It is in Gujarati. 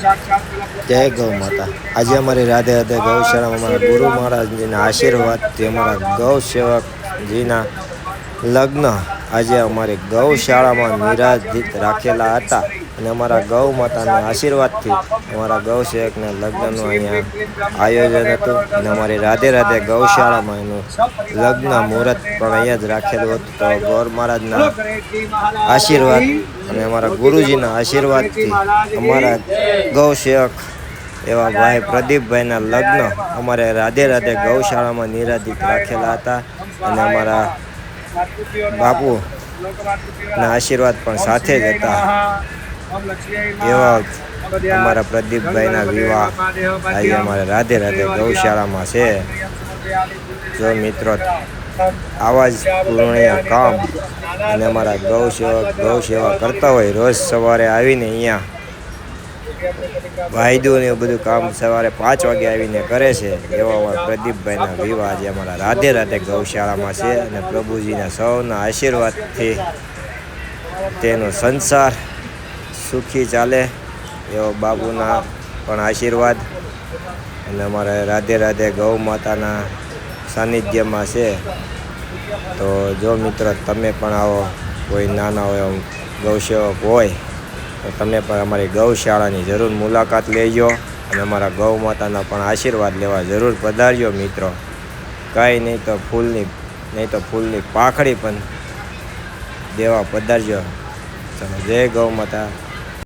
જય ગૌ માતા. આજે અમારી રાધે રાધે ગૌશાળામાં અમારા ગુરુ મહારાજજીના આશીર્વાદથી અમારા ગૌ સેવકજીના લગ્ન આજે અમારી ગૌશાળામાં નિરાધિત રાખેલા હતા. અને અમારા ગૌ માતાના આશીર્વાદથી અમારા ગૌ શેખના લગ્નનું અહીંયા આયોજન હતું. અને અમારી રાધે રાધે ગૌશાળામાં એનું લગ્ન મુહૂર્ત પણ અહીંયા જ રાખેલું હતું. તો ગૌર મહારાજના આશીર્વાદ અને અમારા ગુરુજીના આશીર્વાદથી અમારા ગૌ શેખ એવા ભાઈ પ્રદીપભાઈના લગ્ન અમારે રાધે રાધે ગૌશાળામાં નિરાધિત રાખેલા હતા. અને અમારા બાપુના આશીર્વાદ પણ સાથે જ હતા. એવા અમારા પ્રદીપભાઈના વિવાહ આજે અમારે રાધે રાધે ગૌશાળામાં છે જો મિત્રો આવા જ પૂર્ણિય કામ અને અમારા ગૌ સેવક ગૌ સેવા કરતા હોય રોજ સવારે આવીને અહીંયા વાયદું ને એવું બધું કામ સવારે પાંચ વાગે આવીને કરે છે એવા અમારા પ્રદીપભાઈના વિવાહ જે અમારા રાધે રાધે ગૌશાળામાં છે અને પ્રભુજીના સૌના આશીર્વાદથી તેનો સંસાર સુખી ચાલે એવો બાબુના પણ આશીર્વાદ. અને અમારે રાધે રાધે ગૌ માતાના સાનિધ્યમાં છે. તો જો મિત્રો તમે પણ આવો, કોઈ નાના હોય ગૌસેવક હોય, તો તમે પણ અમારી ગૌશાળાની જરૂર મુલાકાત લેજો અને અમારા ગૌ માતાના પણ આશીર્વાદ લેવા જરૂર પધારજો મિત્રો. કાંઈ નહીં તો ફૂલની, નહીં તો ફૂલની પાખડી પણ દેવા પધારજો. જય ગૌ માતા.